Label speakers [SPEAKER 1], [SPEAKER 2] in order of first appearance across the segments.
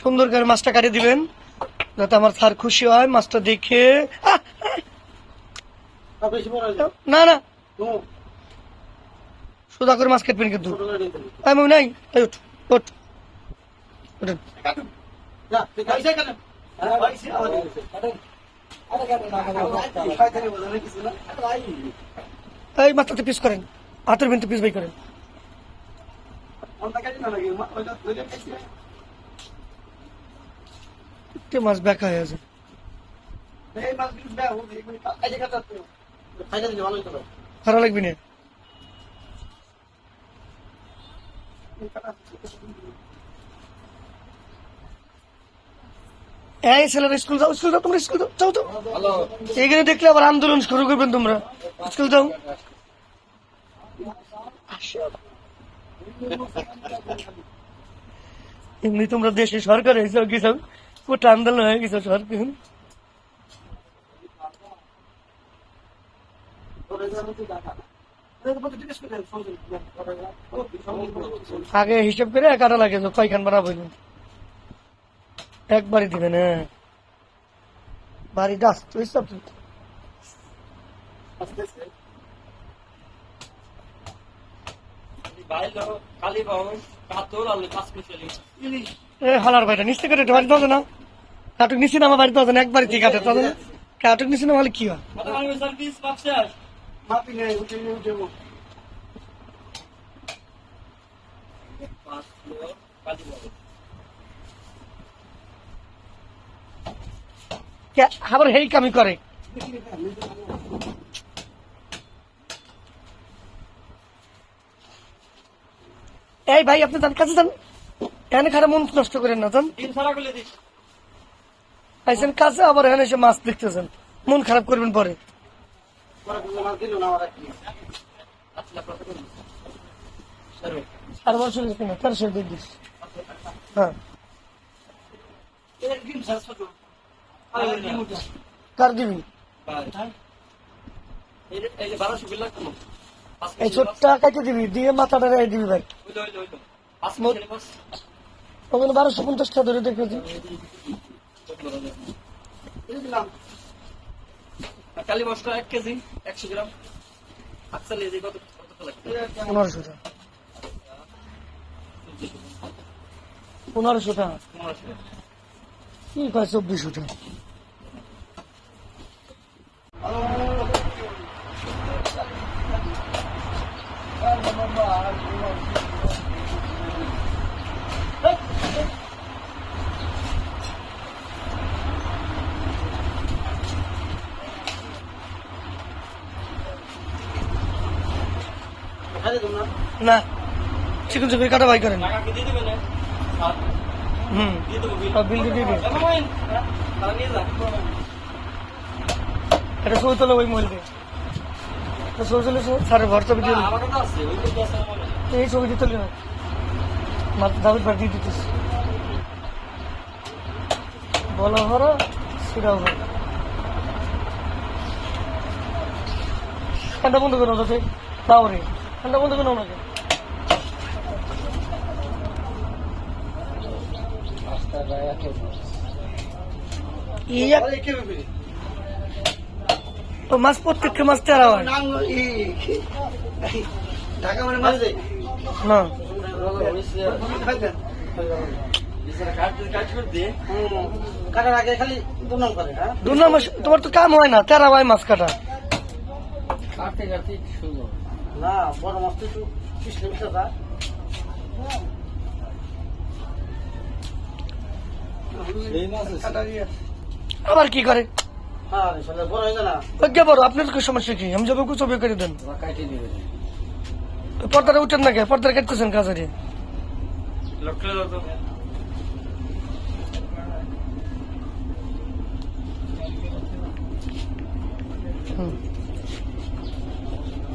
[SPEAKER 1] সুন্দর করে মাছটা কাটিয়ে দিবেন যাতে আমার স্যার খুশি হয় মাছটা দেখে। না না। সোজা করে মাছ কাটবেন কিন্তু। আমি নাই। উঠ উঠ। উঠেন। এই মাছটাতে পিস করেন। হাতের বিনতে পিস বাই করেন। একটু মাছ বেকা হয়ে আছে। খারাপ লাগবে না? এই ছেলেরা স্কুল যাও স্কুল যাও তোমরা স্কুল যাও তো। এখানে দেখলে আবার আন্দোলন শুরু করবেন তোমরা। স্কুল যাও। আসো। এমনি তোমরা দেশে সরকার হয়েছে কিছু কোটা আন্দোলন হয়ে গেছে সরকার আগে হিসাব করে কাটা লাগে কয়খান বানাবো একবারই দিবেন বাড়ি ডাস তুই সব এ হালার ভাইটা নিচে কেটে বাড়ি দাও না কাটুক নিচে আমার বাড়ি দাও না একবারই ঠিক আছে দাও না কাটুক নিচে না হলে কি হয়? আবার হেই কামি করে। এই ভাই আপনি তার কাছে যান। এখানে খারাপ মন নষ্ট করেন না যান। আইসেন কাছে আবার এখানে এসে মাছ দেখতেছেন মন খারাপ করবেন পরে। আর বছর না দিস। হ্যাঁ। কার দিবি এই ছোট্টা কাকে দিবি দিয়ে মাথাটা রেখে দিবি ভাই। ওখানে বারোশো পঞ্চাশ টাকা ধরে দেখে দিই
[SPEAKER 2] কালী মশলা এক কেজি একশো গ্রাম। কত কত
[SPEAKER 1] পনেরোশো টাকা। পনেরোশো টাকা। কি কয় চব্বিশশো টাকা। না। চিকেন চুপি কাটা বাই করেন।
[SPEAKER 2] টাকা কি দিয়ে দেবে না আর
[SPEAKER 1] হুম।
[SPEAKER 2] দিয়ে দেবো বিল।
[SPEAKER 1] আর বিলটি দিয়ে দিন
[SPEAKER 2] এ মামাইন, তাহলে নিয়ে যা।
[SPEAKER 1] এটা ছবি তোলো ওই মহিলাকে এটা ছবি তুলে স্যারের ভর ছবি দিয়ে
[SPEAKER 2] না, আমার কাছে আছে ওই তো আছে আমার। কাছে।
[SPEAKER 1] এই ছবি দিয়ে তুলি না। দাবিদ ভাই দিয়ে দিতেছি বলা হরো সেটাও হরো। ঠান্ডা বন্ধ করো যাতে তাওরে ঠান্ডা বন্ধ করো ওনাকে ইয়া মাছ প্রত্যেকটা মাছ তেরা হয়।
[SPEAKER 3] ঢাকা মানে
[SPEAKER 1] না।
[SPEAKER 3] হ্যাঁ?
[SPEAKER 1] তোমার তো কাম হয় না তেরা হয় মাছ কাটা।
[SPEAKER 2] কাটতে কাটতে সুন্দর
[SPEAKER 3] না বড় মাছ তো একটু পিছলে পিছলে যা।
[SPEAKER 2] এই মাছ আছে।
[SPEAKER 1] আবার কি করে?
[SPEAKER 3] হ্যাঁ হয়ে যায়
[SPEAKER 1] ওকে বড় আপনার কি সমস্যা কি? আমি যাব ছবি করে দেন। পর্দাটা উঠেন না কে? পর্দাটা কাটতেছেন কাজারে হুম।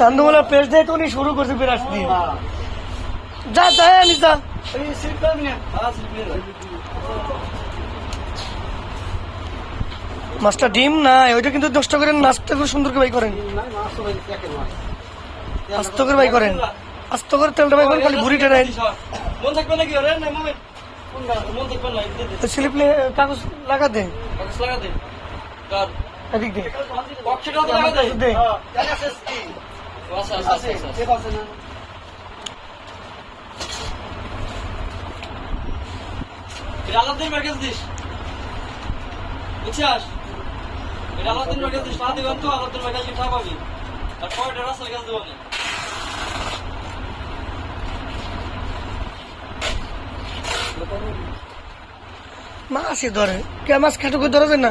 [SPEAKER 1] চান্দুমলা পেশ দিয়ে তো উনি শুরু করছে বিরাট দিয়ে যা যা মাছটা ডিম না ওইটা কিন্তু দশটা করে নাচটা খুব সুন্দর করে বাই করেন।
[SPEAKER 3] মাছ ভাই দেখেন
[SPEAKER 1] আস্ত করে বাই করেন। আস্ত করে তেলটা বাই করেন খালি ভুড়িটা নেন স্লিপলে কাগজ লাগা দে।
[SPEAKER 2] কাগজ লাগা দে। কার?
[SPEAKER 1] এদিক দে
[SPEAKER 2] বক্সটাও তো লাগা দে
[SPEAKER 1] দে
[SPEAKER 2] এটা আলাদিন মার্কেট দিস বুঝছিস এটা আলাদিন মার্কেট দিস না দিবেন তো আলাদিন মার্কেট লিখা পাবি আর পরে রাস্তার কাছে দেবো না
[SPEAKER 1] মাছই ধরে। কে মাছ খাটো করে ধরা না?